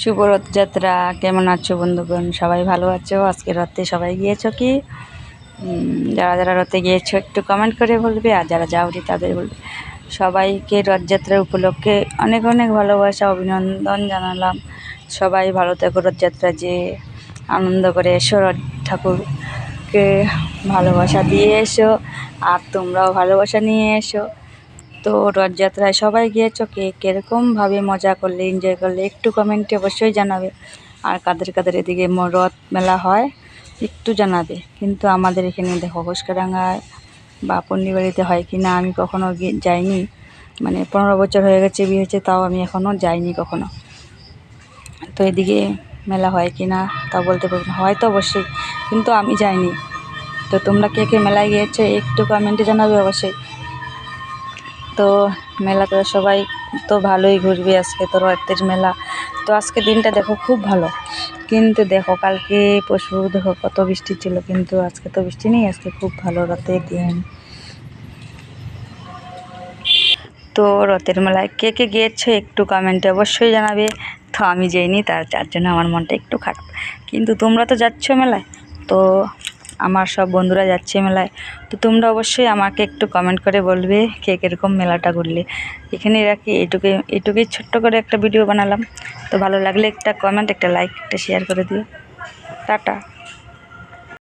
শুভ রথযাত্রা কেমন আছো বন্ধুগণ? সবাই ভালো আছো? আজকে রথে সবাই গিয়েছো কি? যারা যারা রথে গিয়েছো, একটু কমেন্ট করে বলবে, আর যারা যাওনি তাদের বলবে। সবাইকে রথযাত্রা উপলক্ষে অনেক অনেক ভালোবাসা, অভিনন্দন জানালাম। সবাই ভালো থাকো রথযাত্রা যে আনন্দ করে এসো, রথ ঠাকুরকে ভালোবাসা দিয়ে এসো, আর তোমরাও ভালোবাসা নিয়ে এসো। তো রথযাত্রায় সবাই গিয়েছো? কে কীরকমভাবে মজা করলে এনজয় করলে? একটু কমেন্টে অবশ্যই জানাবে। আর কাদের কাদের এদিকে রথ মেলা হয়, একটু জানাবে। কিন্তু আমাদের এখানে দেখো ঘোষকাডাঙ্গায় বা পন্ডিবাড়িতে হয় কি না, আমি কখনো যাইনি। মানে পনেরো বছর হয়ে গেছে বিয়ে হয়েছে, তাও আমি এখনও যাইনি কখনো। তো এদিকে মেলা হয় কি না তা বলতে পারব না। হয় তো অবশ্যই, কিন্তু আমি যাইনি। তো তোমরা কে কে মেলায় গিয়েছো, একটু কমেন্টে জানাবে অবশ্যই। তো মেলাতে সবাই তো ভালোই ঘুরবে আজকে তো রথের মেলা। তো আজকে দিনটা দেখো খুব ভালো। কিন্তু দেখো, কালকে পশু দেখো কত বৃষ্টি ছিল, কিন্তু আজকে তো বৃষ্টি নেই, আজকে খুব ভালো রথের দিন। তো রথের মেলায় কে কে গিয়েছো একটু কমেন্টে অবশ্যই জানাবে। তো আমি যাইনি, তার যার জন্য আমার মনটা একটু খারাপ। কিন্তু তোমরা তো যাচ্ছ মেলায়, তো আমার সব বন্ধুরা যাচ্ছে মেলায়। তো তোমরা অবশ্যই আমাকে একটু কমেন্ট করে বলবে কে কীরকম মেলাটা ঘুরলে। এখানে রাখি এটুকুই এটুকুই ছোট্ট করে একটা ভিডিও বানালাম। তো ভালো লাগলে একটা কমেন্ট একটা লাইক একটা শেয়ার করে দিও। টাটা।